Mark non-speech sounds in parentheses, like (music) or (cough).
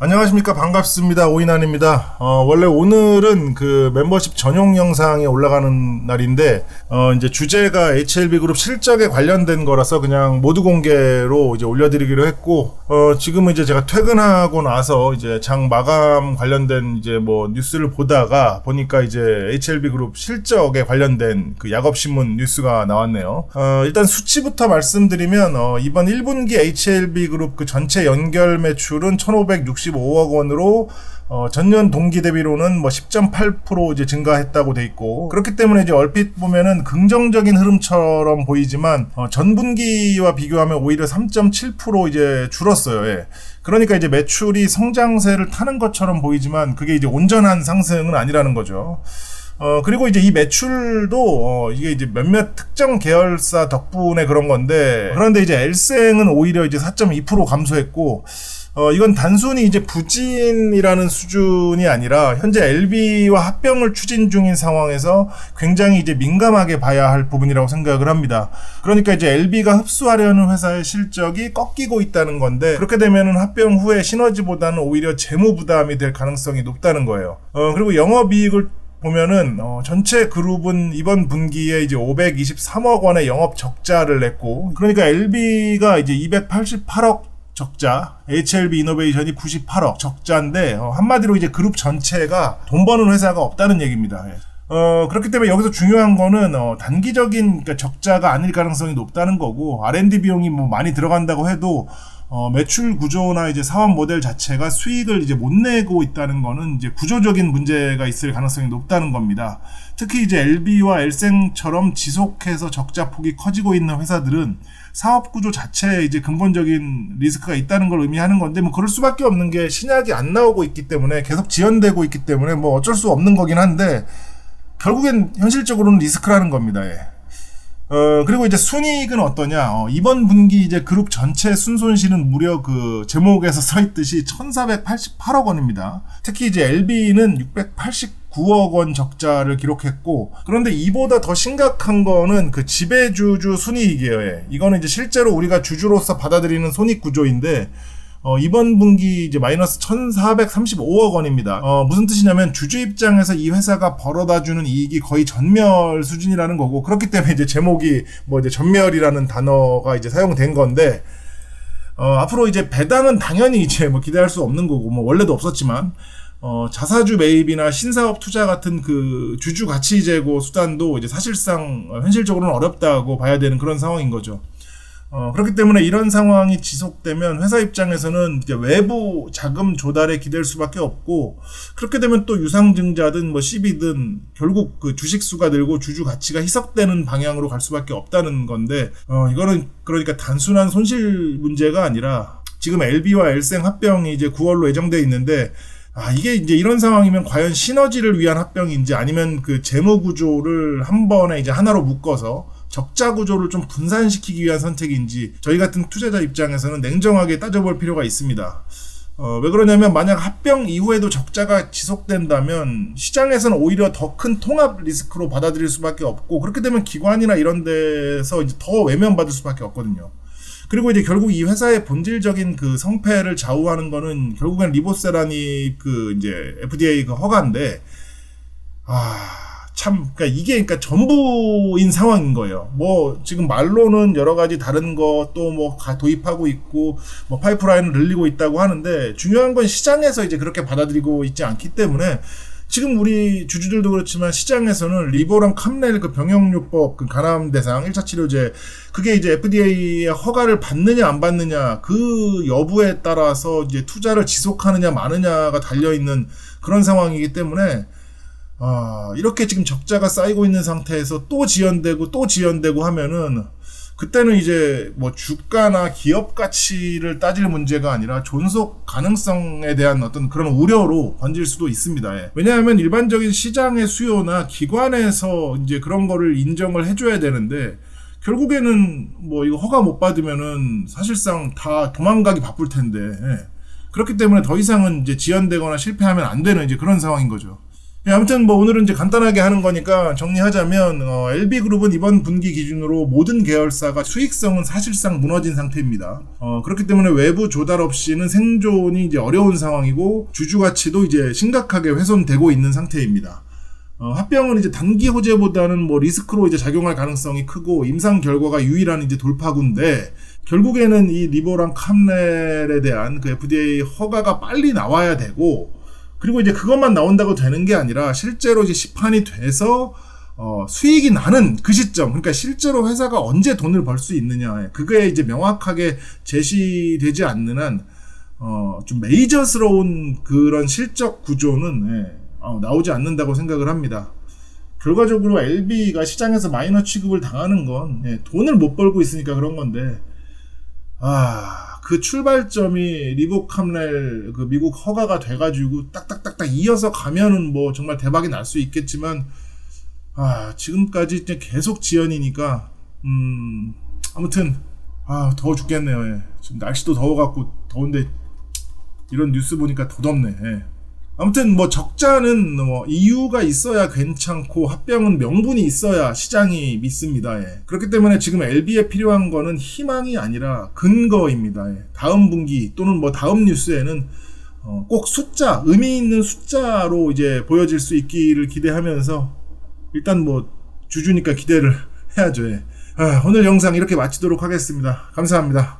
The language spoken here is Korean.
안녕하십니까 반갑습니다 오인환입니다. 어, 원래 오늘은 그 멤버십 전용 영상이 올라가는 날인데 어, 이제 주제가 HLB 그룹 실적에 관련된 거라서 그냥 모두 공개로 이제 올려드리기로 했고 어, 지금은 이제 제가 퇴근하고 나서 이제 장 마감 관련된 이제 뭐 뉴스를 보다가 보니까 이제 HLB 그룹 실적에 관련된 그 약업 신문 뉴스가 나왔네요. 어, 일단 수치부터 말씀드리면 어, 이번 1분기 HLB 그룹 그 전체 연결 매출은 1,560 165억 원으로 어, 전년 동기 대비로는 뭐 10.8% 이제 증가했다고 돼 있고 그렇기 때문에 이제 얼핏 보면은 긍정적인 흐름처럼 보이지만 어, 전 분기와 비교하면 오히려 3.7% 이제 줄었어요. 예. 그러니까 이제 매출이 성장세를 타는 것처럼 보이지만 그게 이제 온전한 상승은 아니라는 거죠. 어, 그리고 이제 이 매출도, 어, 이게 이제 몇몇 특정 계열사 덕분에 그런 건데, 그런데 이제 엘생은 오히려 이제 4.2% 감소했고, 어, 이건 단순히 이제 부진이라는 수준이 아니라 현재 LB와 합병을 추진 중인 상황에서 굉장히 이제 민감하게 봐야 할 부분이라고 생각을 합니다. 그러니까 이제 LB가 흡수하려는 회사의 실적이 꺾이고 있다는 건데 그렇게 되면은 합병 후에 시너지보다는 오히려 재무 부담이 될 가능성이 높다는 거예요. 어, 그리고 영업이익을 보면은 어, 전체 그룹은 이번 분기에 이제 523억 원의 영업 적자를 냈고 그러니까 LB가 이제 288억 적자, HLB 이노베이션이 98억 적자인데 어, 한마디로 이제 그룹 전체가 돈 버는 회사가 없다는 얘기입니다. 예. 어, 그렇기 때문에 여기서 중요한 거는, 어, 단기적인 그러니까 적자가 아닐 가능성이 높다는 거고, R&D 비용이 뭐 많이 들어간다고 해도, 어, 매출 구조나 이제 사업 모델 자체가 수익을 이제 못 내고 있다는 거는 이제 구조적인 문제가 있을 가능성이 높다는 겁니다. 특히 이제 LB와 엘생처럼 지속해서 적자 폭이 커지고 있는 회사들은 사업 구조 자체에 이제 근본적인 리스크가 있다는 걸 의미하는 건데 뭐 그럴 수밖에 없는 게 신약이 안 나오고 있기 때문에 계속 지연되고 있기 때문에 뭐 어쩔 수 없는 거긴 한데 결국엔 현실적으로는 리스크라는 겁니다. 예. 어, 그리고 이제 순이익은 어떠냐. 어, 이번 분기 이제 그룹 전체 순손실은 무려 그 제목에서 써 있듯이 1488억 원입니다. 특히 이제 LB는 689억 원 적자를 기록했고, 그런데 이보다 더 심각한 거는 그 지배주주 순이익이에요. 예. 이거는 이제 실제로 우리가 주주로서 받아들이는 손익 구조인데, 어, 이번 분기 이제 마이너스 1,435억 원입니다. 어, 무슨 뜻이냐면 주주 입장에서 이 회사가 벌어다 주는 이익이 거의 전멸 수준이라는 거고 그렇기 때문에 이제 제목이 뭐 이제 전멸이라는 단어가 이제 사용된 건데 어, 앞으로 이제 배당은 당연히 이제 뭐 기대할 수 없는 거고 뭐 원래도 없었지만 어, 자사주 매입이나 신사업 투자 같은 그 주주 가치 제고 수단도 이제 사실상 현실적으로는 어렵다고 봐야 되는 그런 상황인 거죠. 어, 그렇기 때문에 이런 상황이 지속되면 회사 입장에서는 이제 외부 자금 조달에 기댈 수밖에 없고 그렇게 되면 또 유상증자든 뭐 CB든 결국 그 주식 수가 늘고 주주 가치가 희석되는 방향으로 갈 수밖에 없다는 건데 어, 이거는 그러니까 단순한 손실 문제가 아니라 지금 LB와 엘생 합병이 이제 9월로 예정돼 있는데 아, 이게 이제 이런 상황이면 과연 시너지를 위한 합병인지 아니면 그 재무 구조를 한 번에 이제 하나로 묶어서 적자 구조를 좀 분산시키기 위한 선택인지 저희 같은 투자자 입장에서는 냉정하게 따져볼 필요가 있습니다. 어, 왜 그러냐면 만약 합병 이후에도 적자가 지속된다면 시장에서는 오히려 더 큰 통합 리스크로 받아들일 수밖에 없고 그렇게 되면 기관이나 이런 데서 이제 더 외면받을 수밖에 없거든요. 그리고 이제 결국 이 회사의 본질적인 그 성패를 좌우하는 거는 결국엔 리보세라니 그 이제 FDA 그 허가인데 아 참, 그러니까 이게 그러니까 전부인 상황인 거예요. 뭐 지금 말로는 여러 가지 다른 것또뭐 도입하고 있고 뭐 파이프라인을 늘리고 있다고 하는데 중요한 건 시장에서 이제 그렇게 받아들이고 있지 않기 때문에 지금 우리 주주들도 그렇지만 시장에서는 리보랑 캄넬 그 병역요법 그 간암 대상 1차 치료제 그게 이제 FDA의 허가를 받느냐 안 받느냐 그 여부에 따라서 이제 투자를 지속하느냐 마느냐가 달려 있는 그런 상황이기 때문에 아, 이렇게 지금 적자가 쌓이고 있는 상태에서 또 지연되고 또 지연되고 하면은 그때는 이제 뭐 주가나 기업 가치를 따질 문제가 아니라 존속 가능성에 대한 어떤 그런 우려로 번질 수도 있습니다. 예. 왜냐하면 일반적인 시장의 수요나 기관에서 이제 그런 거를 인정을 해줘야 되는데 결국에는 뭐 이거 허가 못 받으면은 사실상 다 도망가기 바쁠 텐데 예. 그렇기 때문에 더 이상은 이제 지연되거나 실패하면 안 되는 이제 그런 상황인 거죠. 예, 아무튼 뭐 오늘은 이제 간단하게 하는 거니까 정리하자면 어, LB그룹은 이번 분기 기준으로 모든 계열사가 수익성은 사실상 무너진 상태입니다. 어, 그렇기 때문에 외부 조달 없이는 생존이 이제 어려운 상황이고 주주 가치도 이제 심각하게 훼손되고 있는 상태입니다. 어, 합병은 이제 단기 호재보다는 뭐 리스크로 이제 작용할 가능성이 크고 임상 결과가 유일한 이제 돌파구인데 결국에는 이 리보랑 캄렐에 대한 그 FDA 허가가 빨리 나와야 되고 그리고 이제 그것만 나온다고 되는 게 아니라 실제로 이제 시판이 돼서 어, 수익이 나는 그 시점, 그러니까 실제로 회사가 언제 돈을 벌 수 있느냐, 그게 이제 명확하게 제시되지 않는 한, 어, 좀 메이저스러운 그런 실적 구조는, 예, 어, 나오지 않는다고 생각을 합니다. 결과적으로 LB가 시장에서 마이너 취급을 당하는 건, 예, 돈을 못 벌고 있으니까 그런 건데, 아, 그 출발점이 리보캄렐 그 미국 허가가 돼가지고 딱딱딱딱 이어서 가면은 뭐 정말 대박이 날 수 있겠지만, 아, 지금까지 계속 지연이니까, 음, 아무튼, 아, 더워 죽겠네요. 예. 지금 날씨도 더워갖고 더운데, 이런 뉴스 보니까 더 덥네. 예. 아무튼 뭐 적자는 뭐 이유가 있어야 괜찮고 합병은 명분이 있어야 시장이 믿습니다. 예. 그렇기 때문에 지금 LB에 필요한 거는 희망이 아니라 근거입니다. 예. 다음 분기 또는 뭐 다음 뉴스에는 어, 꼭 숫자 의미 있는 숫자로 이제 보여질 수 있기를 기대하면서 일단 뭐 주주니까 기대를 (laughs) 해야죠. 예. 아, 오늘 영상 이렇게 마치도록 하겠습니다. 감사합니다.